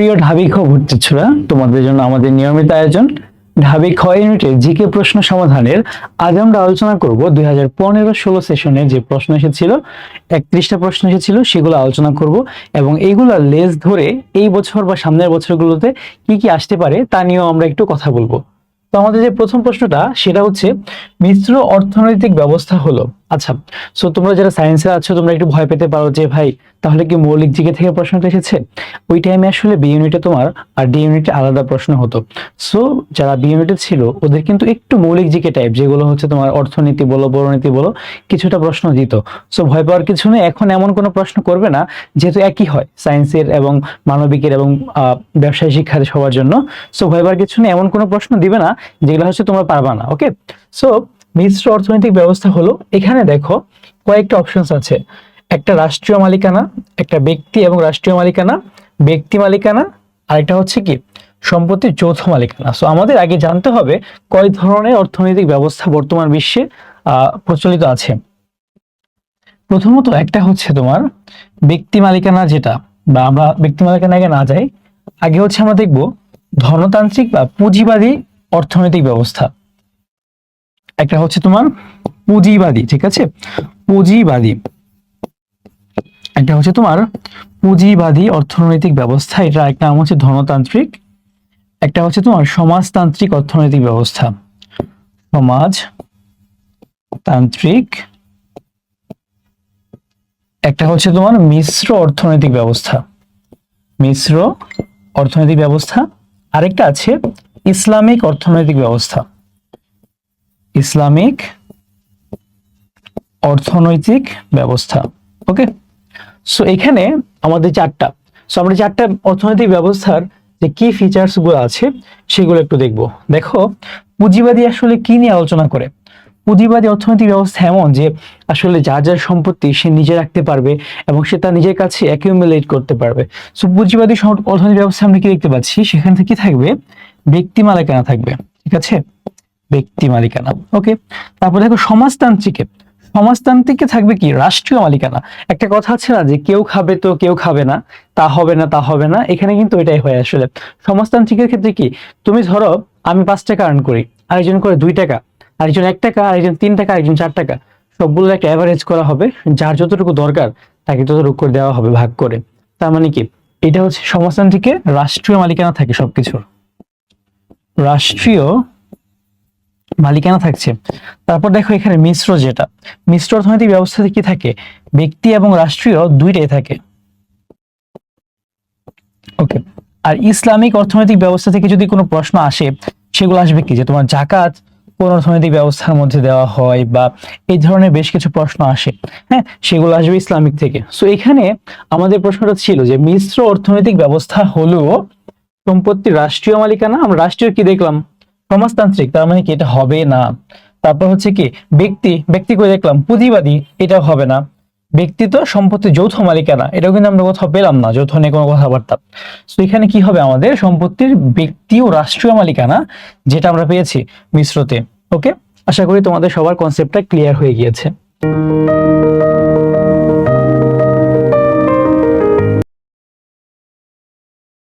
প্রিয় ঢাবি খ ভর্তিচ্ছুরা তোমাদের জন্য আমাদের নিয়মিত আয়োজন ঢাবি খ ইউনিটের জিকে প্রশ্ন সমাধানের। আজ আমরা আলোচনা করব দুই হাজার পনেরো ষোলো সেশনে যে প্রশ্ন এসেছিল, একত্রিশটা প্রশ্ন এসেছিল, সেগুলো আলোচনা করব এবং এইগুলা লেজ ধরে এই বছর বা সামনের বছরগুলোতে কি কি আসতে পারে তা নিয়েও আমরা একটু কথা বলব। তো আমাদের যে প্রথম প্রশ্নটা, সেটা হচ্ছে, মিশ্র অর্থনৈতিক ব্যবস্থা হলো। আচ্ছা সো তোমরা যারা সায়েন্সে আছো, তোমরা একটু ভয় পেতে পারো যে ভাই, তাহলে কি মৌলিক জিকে থেকে প্রশ্নটা এসেছে? ওই টাইমে আসলে বি ইউনিটে তোমার আর ডি ইউনিটে আলাদা প্রশ্ন হতো। সো যারা বি ইউনিটে ছিল, ওদের কিন্তু একটু মৌলিক জিকে টাইপ যেগুলো হচ্ছে তোমার অর্থনীতি বলো বড়নীতি বলো, কিছুটা প্রশ্ন দিত। সো ভয় পাওয়ার কিছু নেই, এখন এমন কোনো প্রশ্ন করবে না, যেহেতু একই হয় সায়েন্সের এবং মানবিকের এবং ব্যবসায় শিক্ষার সবার জন্য। সো ভয় পাওয়ার কিছু নেই, এমন কোনো প্রশ্ন দিবে না, যেগুলো হচ্ছে তোমরা পারবা না ওকে সো মিশ্র অর্থনৈতিক ব্যবস্থা হলো, এখানে দেখো কয়েকটা অপশনস আছে। একটা রাষ্ট্রীয় মালিকানা, একটা ব্যক্তি এবং রাষ্ট্রীয় মালিকানা, ব্যক্তি মালিকানা আর আরেকটা হচ্ছে কি, সম্পত্তির যৌথ মালিকানা। সো আমাদের আগে জানতে হবে কয় ধরনের অর্থনৈতিক ব্যবস্থা বর্তমান বিশ্বে প্রচলিত আছে। প্রথমত একটা হচ্ছে তোমার ব্যক্তি মালিকানা যেটা, বা আমরা ব্যক্তি মালিকানা আগে না যাই, আগে হচ্ছে আমরা দেখব ধনতান্ত্রিক বা পুঁজিবাদী অর্থনৈতিক ব্যবস্থা। একটা হচ্ছে তোমার পুঁজিবাদী, ঠিক আছে? পুঁজিবাদী। একটা হচ্ছে তোমার পুঁজিবাদী অর্থনৈতিক ব্যবস্থা এটা একটা নাম হচ্ছে ধনতান্ত্রিক। একটা হচ্ছে তোমার সমাজতান্ত্রিক অর্থনৈতিক ব্যবস্থা। সমাজ তান্ত্রিক একটা হচ্ছে তোমার মিশ্র অর্থনৈতিক ব্যবস্থা। মিশ্র অর্থনৈতিক ব্যবস্থা। আরেকটা আছে ইসলামিক অর্থনৈতিক ব্যবস্থা। ইসলামিক অর্থনৈতিক ব্যবস্থা ওকে সো এখানে আমাদের চারটা। সো আমরা চারটা অর্থনৈতিক ব্যবস্থার যে কি ফিচার্সগুলো আছে, সেগুলো একটু দেখব। দেখো, পুঁজিবাদী আসলে কি নিয়ে আলোচনা করে? পুঁজিবাদী অর্থনৈতিক ব্যবস্থা এমন যে আসলে যা যার সম্পত্তি সে নিজে রাখতে পারবে এবং সে তার নিজের কাছে অ্যাকিউমুলেট করতে পারবে। সো পুঁজিবাদী অর্থনৈতিক ব্যবস্থা আমরা কি দেখতে পাচ্ছি? সেখান থেকে কি থাকবে? ব্যক্তি মালিকানা থাকবে, ঠিক আছে? ব্যক্তি মালিকানা ওকে তারপর দেখো সমাজতান্ত্রিকে সমাজতান্ত্রিকে থাকবে কি? রাষ্ট্রীয় মালিকানা। একটা কথা আছে না যে কেউ খাবে তো কেউ খাবে না, তা হবে না, তা হবে না, এখানে কিন্তু এটাই হয় আসলে। সমাজতান্ত্রিকের ক্ষেত্রে কি? তুমি ধরো আমি পাঁচ টাকা আর্ন করি, আরেকজন করে দুই টাকা, আরেকজন এক টাকা, আরেকজন তিন টাকা, আরেকজন চার টাকা সবগুলো একটা অ্যাভারেজ করা হবে, যার যতটুকু দরকার তাকে ততটুকু করে দেওয়া হবে ভাগ করে। তার মানে কি? এটা হচ্ছে সমাজতান্ত্রিকে রাষ্ট্রীয় মালিকানা থাকে সবকিছুর। রাষ্ট্রীয় মালিকানা থাকছে। তারপর দেখো এখানে মিশ্র যেটা। মিশ্র অর্থনৈতিক ব্যবস্থাতে কি থাকে? ব্যক্তি এবং রাষ্ট্রীয় দুইটাই থাকে। ওকে। আর ইসলামিক অর্থনৈতিক ব্যবস্থা থেকে যদি কোনো প্রশ্ন আসে, সেগুলো আসবে কি? যে তোমার জাকাত কোন অর্থনৈতিক ব্যবস্থার মধ্যে দেওয়া হয় বা এই ধরনের বেশ কিছু প্রশ্ন আসে। হ্যাঁ সেগুলো আসবে ইসলামিক থেকে। সো এখানে আমাদের প্রশ্নটা ছিল যে মিশ্র অর্থনৈতিক ব্যবস্থা হলো সম্পত্তি রাষ্ট্রীয় মালিকানা। আমরা রাষ্ট্রীয় কি দেখলাম? সমাজতান্ত্রিক, তার মানে কি এটা হবে না? তারপর হচ্ছে কি, ব্যক্তি ব্যক্তি করে দেখলাম, পুঁজিবাদী এটাও হবে না। ব্যক্তি তো সম্পত্তি যৌথ মালিকানা, এটাও কিন্তু আমরা কোথাও পেলাম না, যৌথ নিয়ে কোনো কথাবার্তা। তো এখানে কি হবে আমাদের? সম্পত্তির ব্যক্তি ও রাষ্ট্রীয় মালিকানা, যেটা আমরা পেয়েছি মিশ্রতে। ওকে আশা করি তোমাদের সবার কনসেপ্টটা ক্লিয়ার হয়ে গিয়েছে।